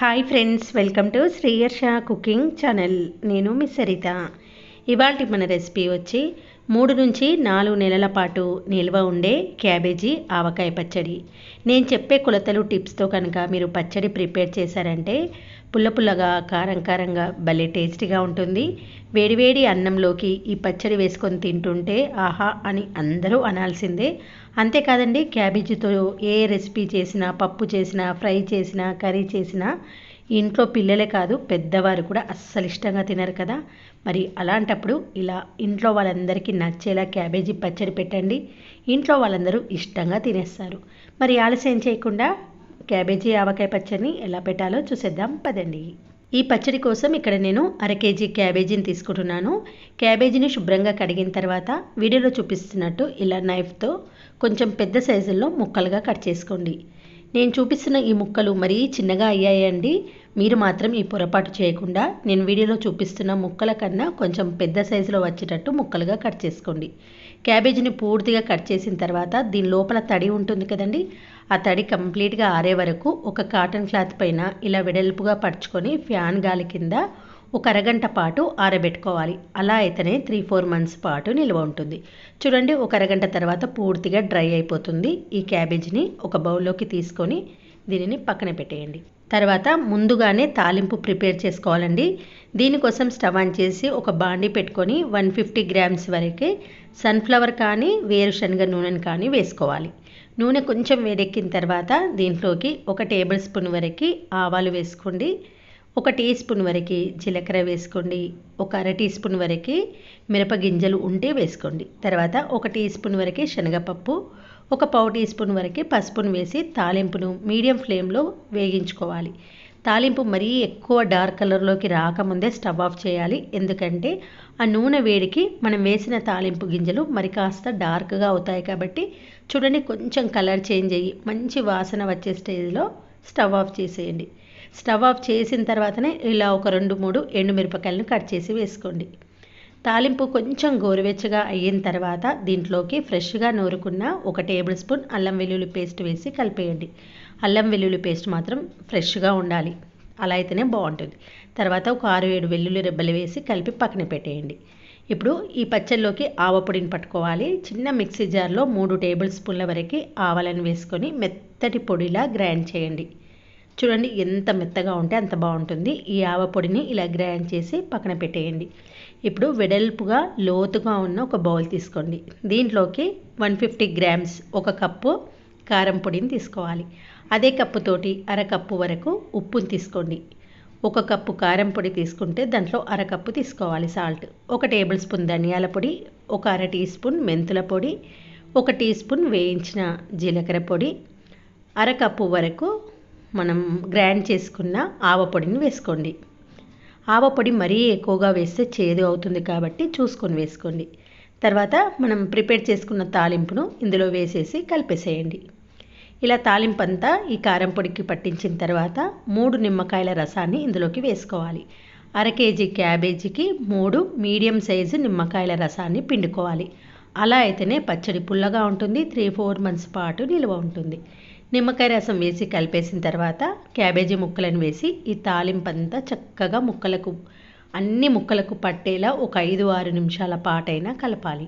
Hi friends welcome to Sriyarsha cooking channel నేను మీ సరిత. ఇవాళ మన రెసిపీ వచ్చి మూడు నుంచి నాలుగు నెలల పాటు నిల్వ ఉండే క్యాబేజీ ఆవకాయ పచ్చడి. నేను చెప్పే కొలతలు టిప్స్తో కనుక మీరు పచ్చడి ప్రిపేర్ చేశారంటే పుల్ల పుల్లగా కారం కారంగా భలే టేస్టీగా ఉంటుంది. వేడివేడి అన్నంలోకి ఈ పచ్చడి వేసుకొని తింటుంటే ఆహా అని అందరూ అనాల్సిందే. అంతేకాదండి క్యాబేజీతో ఏ రెసిపీ చేసినా పప్పు చేసినా ఫ్రై చేసినా కర్రీ చేసినా ఇంట్లో పిల్లలే కాదు పెద్దవారు కూడా అస్సలు ఇష్టంగా తినరు కదా. మరి అలాంటప్పుడు ఇలా ఇంట్లో వాళ్ళందరికీ నచ్చేలా క్యాబేజీ పచ్చడి పెట్టండి. ఇంట్లో వాళ్ళందరూ ఇష్టంగా తినేస్తారు. మరి ఆలస్యం చేయకుండా క్యాబేజీ ఆవకాయ పచ్చడిని ఎలా పెట్టాలో చూసేద్దాం పదండి. ఈ పచ్చడి కోసం ఇక్కడ నేను అర కేజీ క్యాబేజీని తీసుకుంటున్నాను. క్యాబేజీని శుభ్రంగా కడిగిన తర్వాత వీడియోలో చూపిస్తున్నట్టు ఇలా నైఫ్తో కొంచెం పెద్ద సైజుల్లో ముక్కలుగా కట్ చేసుకోండి. నేను చూపిస్తున్న ఈ ముక్కలు మరీ చిన్నగా అయ్యాయండి. మీరు మాత్రం ఈ పొరపాటు చేయకుండా నేను వీడియోలో చూపిస్తున్న ముక్కల కన్నా కొంచెం పెద్ద సైజులో వచ్చేటట్టు ముక్కలుగా కట్ చేసుకోండి. క్యాబేజీని పూర్తిగా కట్ చేసిన తర్వాత దీని లోపల తడి ఉంటుంది కదండి ఆ తడి కంప్లీట్గా ఆరే వరకు ఒక కాటన్ క్లాత్ పైన ఇలా వెడల్పుగా పరుచుకొని ఫ్యాన్ గాలి కింద ఒక అరగంట పాటు ఆరబెట్టుకోవాలి. అలా అయితేనే త్రీ ఫోర్ మంత్స్ పాటు నిల్వ ఉంటుంది. చూడండి ఒక అరగంట తర్వాత పూర్తిగా డ్రై అయిపోతుంది. ఈ క్యాబేజీని ఒక బౌల్లోకి తీసుకొని దీనిని పక్కన పెట్టేయండి. తర్వాత ముందుగానే తాలింపు ప్రిపేర్ చేసుకోవాలండి. దీనికోసం స్టవ్ ఆన్ చేసి ఒక బాండి పెట్టుకొని వన్ ఫిఫ్టీ గ్రామ్స్ వరకే సన్ఫ్లవర్ కానీ వేరుశనగ నూనెను కానీ వేసుకోవాలి. నూనె కొంచెం వేడెక్కిన తర్వాత దీంట్లోకి ఒక టేబుల్ స్పూన్ వరకు ఆవాలు వేసుకోండి. ఒక టీ స్పూన్ వరకు జీలకర్ర వేసుకోండి. ఒక అర టీ స్పూన్ వరకు మిరపగింజలు ఉంటే వేసుకోండి. తర్వాత ఒక టీ స్పూన్ వరకు శనగపప్పు ఒక పావు టీ స్పూన్ వరకు పసుపును వేసి తాలింపును మీడియం ఫ్లేమ్లో వేగించుకోవాలి. తాలింపు మరీ ఎక్కువ డార్క్ కలర్లోకి రాకముందే స్టవ్ ఆఫ్ చేయాలి. ఎందుకంటే ఆ నూనె వేడికి మనం వేసిన తాలింపు గింజలు మరి కాస్త డార్క్గా అవుతాయి కాబట్టి చూడండి కొంచెం కలర్ చేంజ్ అయ్యి మంచి వాసన వచ్చే స్టేజ్లో స్టవ్ ఆఫ్ చేసేయండి. స్టవ్ ఆఫ్ చేసిన తర్వాతనే ఇలా ఒక రెండు మూడు ఎండుమిరపకాయలను కట్ చేసి వేసుకోండి. తాలింపు కొంచెం గోరువెచ్చగా అయిన తర్వాత దీంట్లోకి ఫ్రెష్గా నూరుకున్న ఒక టేబుల్ స్పూన్ అల్లం వెల్లుల్లి పేస్ట్ వేసి కలిపేయండి. అల్లం వెల్లుల్లి పేస్ట్ మాత్రం ఫ్రెష్గా ఉండాలి. అలా అయితేనే బాగుంటుంది. తర్వాత ఒక ఆరు ఏడు వెల్లుల్లి రెబ్బలు వేసి కలిపి పక్కన పెట్టేయండి. ఇప్పుడు ఈ పచ్చళ్ళలోకి ఆవపొడిని పట్టుకోవాలి. చిన్న మిక్సీ జార్లో మూడు టేబుల్ స్పూన్ల వరకు ఆవాలను వేసుకొని మెత్తటి పొడిలా గ్రైండ్ చేయండి. చూడండి ఎంత మెత్తగా ఉంటే అంత బాగుంటుంది. ఈ ఆవ పొడిని ఇలా గ్రైండ్ చేసి పక్కన పెట్టేయండి. ఇప్పుడు వెడల్పుగా లోతుగా ఉన్న ఒక బౌల్ తీసుకోండి. దీంట్లోకి వన్ ఫిఫ్టీ గ్రామ్స్ ఒక కప్పు కారం పొడిని తీసుకోవాలి. అదే కప్పుతోటి అరకప్పు వరకు ఉప్పుని తీసుకోండి. ఒక కప్పు కారం పొడి తీసుకుంటే దాంట్లో అరకప్పు తీసుకోవాలి సాల్ట్. ఒక టేబుల్ స్పూన్ ధనియాల పొడి ఒక అర టీ స్పూన్ మెంతుల పొడి ఒక టీ స్పూన్ వేయించిన జీలకర్ర పొడి అరకప్పు వరకు మనం గ్రైండ్ చేసుకున్న ఆవపొడిని వేసుకోండి. ఆవపొడి మరీ ఎక్కువగా వేస్తే చేదు అవుతుంది కాబట్టి చూసుకొని వేసుకోండి. తర్వాత మనం ప్రిపేర్ చేసుకున్న తాలింపును ఇందులో వేసేసి కలిపేసేయండి. ఇలా తాలింపు అంతా ఈ కారం పొడికి పట్టించిన తర్వాత మూడు నిమ్మకాయల రసాన్ని ఇందులోకి వేసుకోవాలి. అర కేజీ క్యాబేజీకి మూడు మీడియం సైజు నిమ్మకాయల రసాన్ని పిండుకోవాలి. అలా అయితేనే పచ్చడి పుల్లగా ఉంటుంది త్రీ ఫోర్ మంత్స్ పాటు నిల్వ ఉంటుంది. నిమ్మకాయ రసం వేసి కలిపేసిన తర్వాత క్యాబేజీ ముక్కలను వేసి ఈ తాలింపు అంతా చక్కగా ముక్కలకు అన్ని ముక్కలకు పట్టేలా ఒక ఐదు ఆరు నిమిషాల పాటైనా కలపాలి.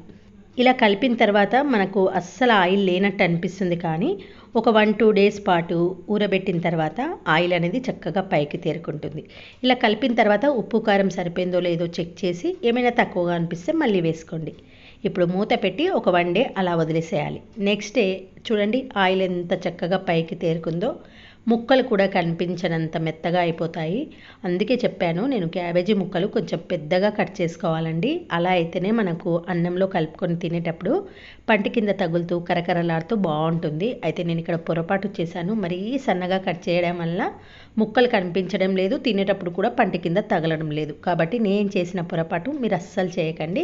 ఇలా కలిపిన తర్వాత మనకు అస్సలు ఆయిల్ లేనట్టు అనిపిస్తుంది కానీ ఒక వన్ టూ డేస్ పాటు ఊరబెట్టిన తర్వాత ఆయిల్ అనేది చక్కగా పైకి తేరుకుంటుంది. ఇలా కలిపిన తర్వాత ఉప్పు కారం సరిపోయిందో లేదో చెక్ చేసి ఏమైనా తక్కువగా అనిపిస్తే మళ్ళీ వేసుకోండి. ఇప్పుడు మూత పెట్టి ఒక వన్ డే అలా వదిలేసేయాలి. నెక్స్ట్ డే చూడండి ఆయిల్ ఎంత చక్కగా పైకి తేరుకుందో ముక్కలు కూడా కనిపించనంత మెత్తగా అయిపోతాయి. అందుకే చెప్పాను నేను క్యాబేజీ ముక్కలు కొంచెం పెద్దగా కట్ చేసుకోవాలండి. అలా అయితేనే మనకు అన్నంలో కలుపుకొని తినేటప్పుడు పంటి కింద తగులుతూ కరకరలాడుతూ బాగుంటుంది. అయితే నేను ఇక్కడ పొరపాటు చేశాను. మరీ సన్నగా కట్ చేయడం వల్ల ముక్కలు కనిపించడం లేదు తినేటప్పుడు కూడా పంటి కింద తగలడం లేదు. కాబట్టి నేను చేసిన పొరపాటు మీరు అస్సలు చేయకండి.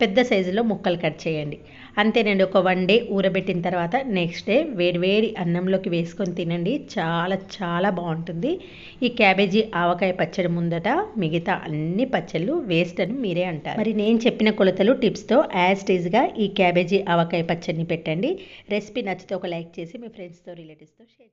పెద్ద సైజులో ముక్కలు కట్ చేయండి. అంతేనండి ఒక వన్ డే ఊరబెట్టిన తర్వాత నెక్స్ట్ డే వేడి వేడి అన్నంలోకి వేసుకొని తినండి. చాలా చాలా బాగుంటుంది. ఈ క్యాబేజీ ఆవకాయ పచ్చడి ముందట మిగతా అన్ని పచ్చళ్ళు వేస్ట్ అని మీరే అంటారు. మరి నేను చెప్పిన కొలతలు టిప్స్తో యాజ్ టీజ్గా ఈ క్యాబేజీ ఆవకాయ పచ్చడిని పెట్టండి. రెసిపీ నచ్చితే ఒక లైక్ చేసి మీ ఫ్రెండ్స్తో రిలేటివ్స్తో షేర్